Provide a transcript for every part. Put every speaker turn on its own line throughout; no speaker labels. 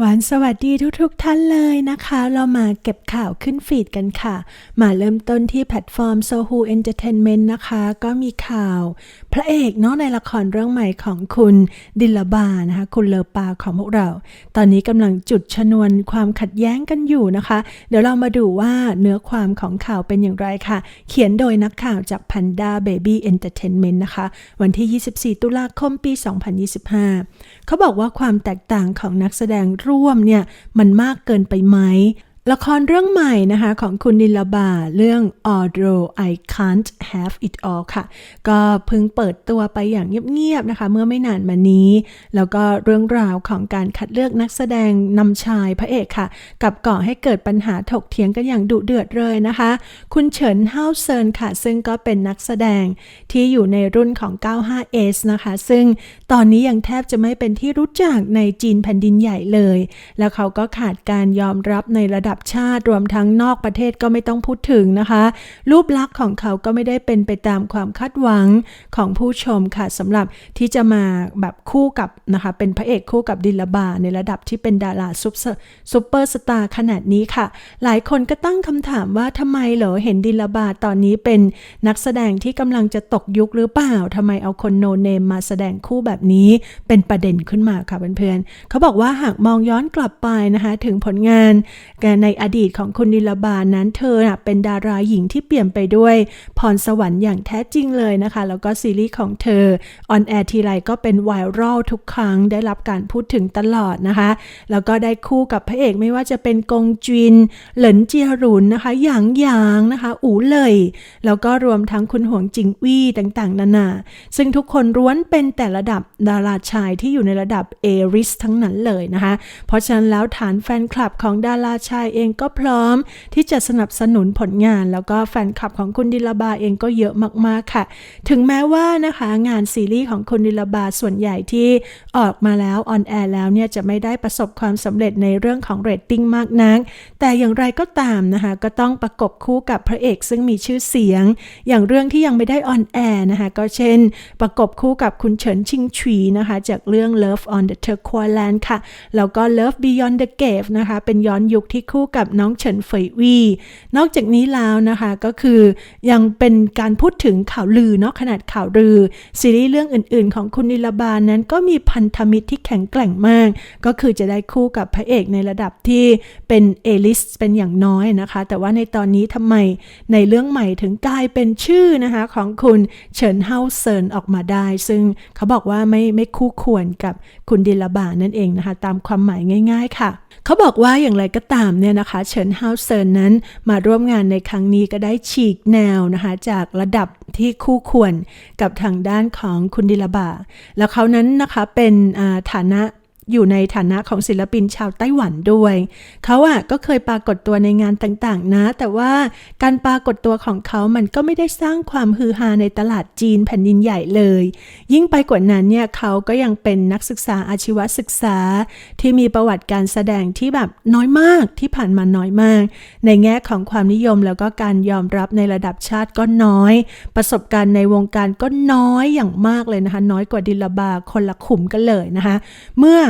หวานสวัสดีทุกๆทท่านเลยนะคะ เรามาเก็บข่าวขึ้นฟีดกันค่ะ มาเริ่มต้นที่แพลตฟอร์ม Sohu Entertainment นะคะ ก็มีข่าว พระเอกเนาะในละครเรื่องใหม่ของคุณดิลบานะคะ คุณเลอปาของพวกเรา ตอนนี้กำลังจุดชนวนความขัดแย้งกันอยู่นะคะ เดี๋ยวเรามาดูว่าเนื้อความของข่าวเป็นอย่างไรค่ะ เขียนโดยนักข่าวจาก Panda Baby Entertainment นะคะ วันที่ 24 ตุลาคมปี 2025 เขาบอกว่าความแตกต่างของนักแสดงร่วมเนี่ยมันมากเกินไปไหม ละครเรื่องใหม่นะคะของคุณนิลบาเรื่อง Although I Can't Have It All ค่ะ ก็เพิ่งเปิดตัวไปอย่างเงียบๆนะคะ เมื่อไม่นานมานี้ แล้วก็เรื่องราวของการคัดเลือกนักแสดงนำชายพระเอกค่ะ กับก่อให้เกิดปัญหาถกเถียงกันอย่างดุเดือดเลยนะคะ คุณเฉินเฮาเซินค่ะ ซึ่งก็เป็นนักแสดงที่อยู่ในรุ่นของ 95S นะคะ ซึ่งตอนนี้ยังแทบจะไม่เป็นที่รู้จักในจีนแผ่นดินใหญ่เลย แล้วเขาก็ขาดการยอมรับในระดับชาติรวมทั้งนอกประเทศก็ไม่ต้องพูดถึงนะคะ รูปลักษณ์ของเขาก็ไม่ได้เป็นไปตามความคาดหวังของผู้ชมค่ะสำหรับที่จะมาแบบคู่กับนะคะเป็นพระเอกคู่กับดิลบาในระดับที่เป็นดาราซุปเปอร์ซุปเปอร์สตาร์ขนาดนี้ค่ะ หลายคนก็ตั้งคำถามว่าทำไมเหรอเห็นดิลบาตอนนี้เป็นนักแสดงที่กำลังจะตกยุคหรือเปล่าทำไมเอาคนโนเนมมาแสดงคู่แบบนี้เป็นประเด็นขึ้นมาค่ะเพื่อนๆเขาบอกว่าหากมองย้อนกลับไปนะคะถึงผลงานในในอดีตของคุณดิลบานั้นเธอเป็นดาราหญิงที่เปลี่ยนไปด้วยพรสวรรค์อย่างแท้จริงเลยนะคะ แล้วก็ซีรีส์ของเธอออนแอร์ทีไรก็เป็นไวรัลทุกครั้งได้รับการพูดถึงตลอดนะคะ แล้วก็ได้คู่กับพระเอกไม่ว่าจะเป็นกงจิน เหลินเจียรุนนะคะหยางหยางนะคะ อูเลย แล้วก็รวมทั้งคุณหวงจิงวี่ต่างๆ นานา ซึ่งทุกคนร้วนเป็นแต่ระดับดาราชายที่อยู่ในระดับเอริสทั้งนั้นเลยนะคะ เพราะฉะนั้นแล้วฐานแฟนคลับของดาราชายเองก็พร้อมที่จะสนับสนุนผลงาน แล้วก็แฟนคลับของคุณดิลาบาเองก็เยอะมากๆค่ะ ถึงแม้ว่านะคะงานซีรีส์ของคุณดิลาบาส่วนใหญ่ที่ออกมาแล้วออนแอร์แล้วเนี่ยจะไม่ได้ประสบความสำเร็จในเรื่องของเรตติ้งมากนัก แต่อย่างไรก็ตามนะคะก็ต้องประกบคู่กับพระเอกซึ่งมีชื่อเสียง อย่างเรื่องที่ยังไม่ได้ออนแอร์นะคะก็เช่น ประกบคู่กับคุณเฉินชิงฉีนะคะจากเรื่อง Love on the Turquoise Land ค่ะ แล้วก็ Love Beyond the Gate นะคะเป็นย้อนยุคที่คู่กับน้องเฉินเฟยวีนอกจากนี้แล้วนะคะก็คือยังเป็นการพูดถึงข่าวลือเนาะขนาดข่าวลือ ซีรีส์เรื่องอื่น ๆ ของคุณนิลบานั้นก็มีพันธมิตรที่แข็งแกร่งมาก ก็คือจะได้คู่กับพระเอกในระดับที่เป็นเอลิสเป็นอย่างน้อยนะคะ แต่ว่าในตอนนี้ทำไมในเรื่องใหม่ถึงกลายเป็นชื่อนะคะของคุณเฉินเฮาเซินออกมาได้ ซึ่งเขาบอกว่าไม่ไม่คู่ควรกับคุณดิลบานั่นเองนะคะ ตามความหมายง่าย ๆ ค่ะ เขาบอกว่าอย่างไรก็ตามเนี่ยนะคะเฉินเฮาเซินนั้นมาร่วมงานในครั้งนี้ก็ได้ฉีกแนวนะคะ จากระดับที่คู่ควรกับทางด้านของคุณดิลบา แล้วเขานั้นนะคะเป็นฐานะ อยู่ในฐานะของศิลปินชาวไต้หวันด้วย เขาอะก็เคยปรากฏตัวในงานต่างๆ นะ แต่ว่าการปรากฏตัวของเขามันก็ไม่ได้สร้างความฮือฮาในตลาดจีนแผ่นดินใหญ่เลย ยิ่งไปกว่านั้นเนี่ยเขาก็ยังเป็นนักศึกษาอาชีวศึกษา ที่มีประวัติการแสดงที่แบบน้อยมากที่ผ่านมาน้อยมาก ในแง่ของความนิยมแล้วก็การยอมรับในระดับชาติก็น้อย ประสบการณ์ในวงการก็น้อยอย่างมากเลยนะคะ น้อยกว่าดิลบาคนละขุมกันเลยนะคะ เมื่อ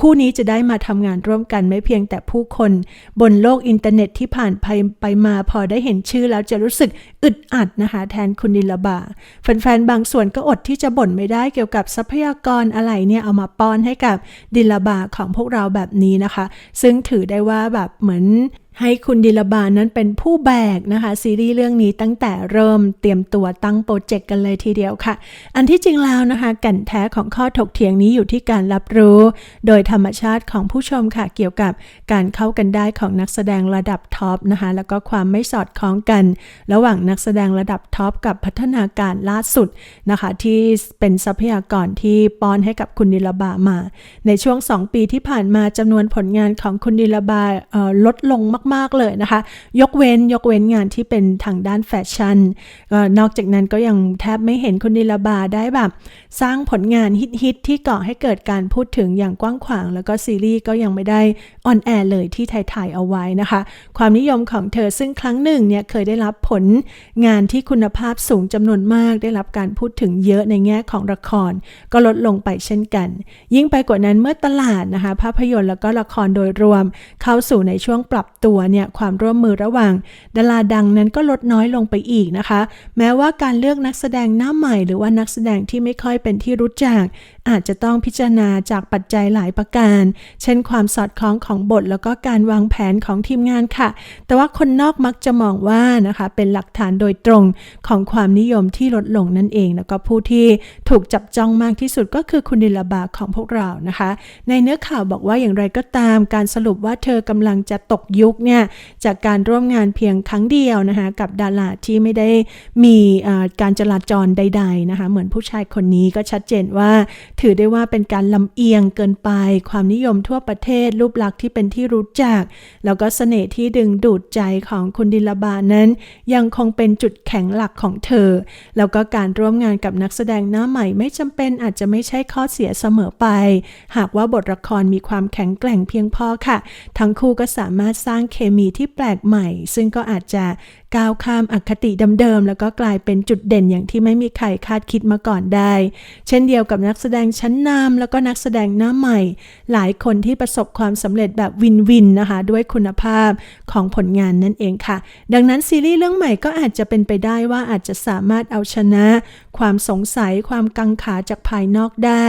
คู่นี้จะได้มาทำงานร่วมกันไม่เพียงแต่ผู้คน บนโลกอินเทอร์เน็ตที่ผ่านไปไปมาพอได้เห็นชื่อแล้วจะรู้สึกอึดอัดนะคะ แทนคุณนิลบาแฟนๆ บางส่วนก็อดที่จะบ่นไม่ได้เกี่ยวกับทรัพยากรอะไรเนี่ย เอามาป้อนให้กับดิลบาของพวกเราแบบนี้นะคะ ซึ่งถือได้ว่าแบบเหมือนให้คุณดิลบานั้นเป็นผู้แบกนะคะ ซีรีส์เรื่องนี้ตั้งแต่เริ่มเตรียมตัวตั้งโปรเจกต์กันเลยทีเดียวค่ะ อันที่จริงแล้วนะคะกันแท้ของข้อถกเถียงนี้อยู่ที่การรับรู้ โดยธรรมชาติของผู้ชมค่ะ เกี่ยวกับการเข้ากันได้ของนักแสดงระดับท็อปนะคะ แล้วก็ความไม่สอดคล้องกัน ระหว่างนักแสดงระดับท็อปกับพัฒนาการล่าสุดนะคะ ที่เป็นทรัพยากรที่ป้อนให้กับคุณดิลบามา ในช่วง 2 ปีที่ผ่านมาจำนวนผลงานของคุณดิลบาลดลงมาก ๆเลยนะคะ ยกเว้นยกเว้นงานที่เป็นทางด้านแฟชั่นนอกจากนั้นก็ยังแทบไม่เห็นคุณดิลบาได้แบบ สร้างผลงานฮิตๆที่ก่อให้เกิดการพูดถึงอย่างกว้างขวางาง แล้วก็ซีรีส์ก็ยังไม่ได้ออนแอร์เลยที่ถ่ายๆเอาไว้นะคะ ความนิยมของเธอซึ่งครั้งหนึ่งเนี่ยเคยได้รับผลงานที่คุณภาพสูงจำนวนมาก ได้รับการพูดถึงเยอะในแง่ของละคร ก็ลดลงไปเช่นกัน ยิ่งไปกว่านั้นเมื่อตลาดนะคะ ภาพยนตร์แล้วก็ละครโดยรวม เข้าสู่ในช่วงปรับตัวเนี่ยความร่วมมือระหว่างดาราดังนั้นก็ลดน้อยลงไปอีกนะคะ แม้ว่าการเลือกนักแสดงหน้าใหม่ หรือว่านักแสดงที่ไม่ค่อยเป็นที่รู้จัก อาจจะต้องพิจารณาจากปัจจัยหลายประการ เช่นความสอดคล้องของบทแล้วก็การวางแผนของทีมงานค่ะ แต่ว่าคนนอกมักจะมองว่านะคะเป็นหลักฐานโดยตรงของความนิยมที่ลดลงนั่นเอง แล้วก็ผู้ที่ถูกจับจ้องมากที่สุดก็คือคุณดิลบาของพวกเรานะคะ ในเนื้อข่าวบอกว่าอย่างไรก็ตามการสรุปว่าเธอกำลังจะตกยุคเนี่ยจากการร่วมงานเพียงครั้งเดียวนะคะกับดาราที่ไม่ได้มีการจราจรใด ๆนะคะ เหมือนผู้ชายคนนี้ก็ชัดเจนว่าถือได้ว่าเป็นการลำเอียงเกินไป ความนิยมทั่วประเทศ รูปลักษณ์ที่เป็นที่รู้จัก แล้วก็เสน่ห์ที่ดึงดูดใจของคุณดิลบานั้น ยังคงเป็นจุดแข็งหลักของเธอ แล้วก็การร่วมงานกับนักแสดงหน้าใหม่ไม่จำเป็นอาจจะไม่ใช่ข้อเสียเสมอไป หากว่าบทละครมีความแข็งแกร่งเพียงพอค่ะ ทั้งคู่ก็สามารถสร้างเคมีที่แปลกใหม่ ซึ่งก็อาจจะก้าวข้ามอคติเดิมๆแล้วก็กลายเป็นจุดเด่นอย่างที่ไม่มีใครคาดคิดมาก่อนได้ เช่นเดียวกับนักแสดงชั้นนำแล้วก็นักแสดงหน้าใหม่ หลายคนที่ประสบความสำเร็จแบบวินวินนะคะ ด้วยคุณภาพของผลงานนั่นเองค่ะ ดังนั้นซีรีส์เรื่องใหม่ก็อาจจะเป็นไปได้ว่าอาจจะสามารถเอาชนะ ความสงสัยความกังขาจากภายนอกได้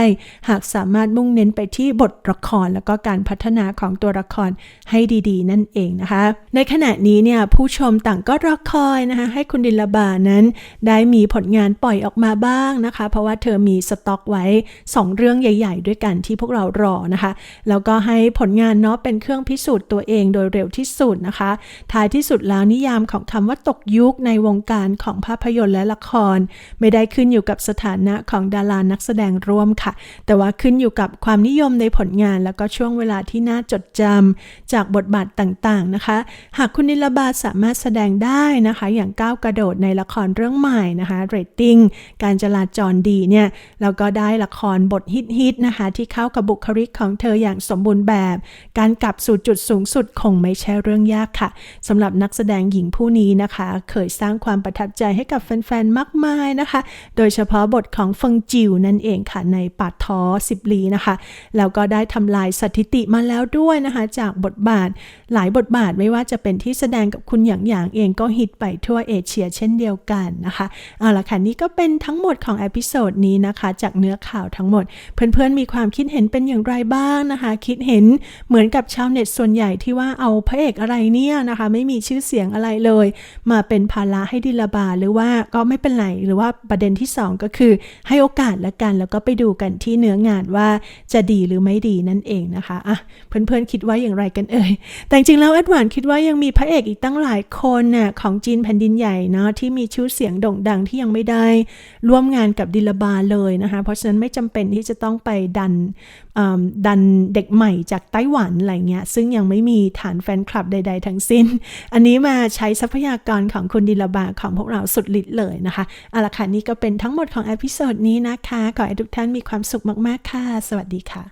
หากสามารถมุ่งเน้นไปที่บทละครแล้วก็การพัฒนาของตัวละครให้ดีๆ นั่นเองนะคะ ในขณะนี้เนี่ยผู้ชมต่างก็รอคอยนะคะให้คุณดิลบานั้น ได้มีผลงานปล่อยออกมาบ้างนะคะ เพราะว่าเธอมีสต็อกไว้ 2 เรื่องใหญ่ ๆ ด้วยกันที่พวกเรารอนะคะ แล้วก็ให้ผลงานเนาะเป็นเครื่องพิสูจน์ตัวเองโดยเร็วที่สุดนะคะ ท้ายที่สุดแล้วนิยามของคำว่าตกยุคในวงการของภาพยนตร์และละคร ไม่ได้ขึ้นอยู่กับสถานะของดารานักแสดงร่วมค่ะ แต่ว่าขึ้นอยู่กับความนิยมในผลงาน แล้วก็ช่วงเวลาที่น่าจดจำจากบทบาทต่างๆนะคะ หากคุณนิลบาสามารถแสดงได้ได้นะคะ อย่างก้าวกระโดดในละครเรื่องใหม่นะคะเรตติ้งการจราจรดีเนี่ยแล้วก็ได้ละครบทฮิตๆนะคะ ที่เข้ากับบุคลิกของเธออย่างสมบูรณ์แบบ การกลับสู่จุดสูงสุดคงไม่ใช่เรื่องยากค่ะสำหรับนักแสดงหญิงผู้นี้นะคะ เคยสร้างความประทับใจให้กับแฟนๆมากมายนะคะ โดยเฉพาะบทของเฟิงจิวนั่นเองค่ะในปาดท้อสิบลีนะคะแล้วก็ได้ทำลายสถิติมาแล้วด้วยนะคะ จากบทบาทหลายบทบาทไม่ว่าจะเป็นที่แสดงกับคุณหยางหยางเองก็ฮิตไปทั่วเอเชียเช่นเดียวกันนะคะเอาละค่ะนี่ก็เป็นทั้งหมดของเอพิโซดนี้นะคะจากเนื้อข่าวทั้งหมด เพื่อนๆมีความคิดเห็นเป็นอย่างไรบ้างนะคะ คิดเห็นเหมือนกับชาวเน็ตส่วนใหญ่ที่ว่าเอาพระเอกอะไรเนี่ยนะคะ ไม่มีชื่อเสียงอะไรเลย มาเป็นภาระให้ดิลาบาหรือว่าก็ไม่เป็นไรหรือว่าประเด็นที่สองก็คือให้โอกาสละกัน แล้วก็ไปดูกันที่เนื้องานว่าจะดีหรือไม่ดีนั่นเองนะคะอะเพื่อนๆคิดว่าอย่างไรกันเอ่ยแต่จริงๆแล้วแอดวานคิดว่ายังมีพระเอกอีกตั้งหลายคนน่ะของจีนแผ่นดินใหญ่เนาะที่มีชื่อเสียงโด่งดังที่ยังไม่ได้ร่วมงานกับดิลาบาเลยนะคะ เพราะฉะนั้นไม่จำเป็นที่จะต้องไปดันดันเด็กใหม่จากไต้หวันอะไรเงี้ยซึ่งยังไม่มีฐานแฟนคลับใด ๆ ทั้งสิ้น อันนี้มาใช้ทรัพยากรของคุณดิลาบาของพวกเราสุดฤทธิ์เลยนะคะเอาละค่ะนี่ก็เป็นทั้งหมดของอพิโซดนี้นะคะ ขอให้ทุกท่านมีความสุขมาก ๆ ค่ะ สวัสดีค่ะ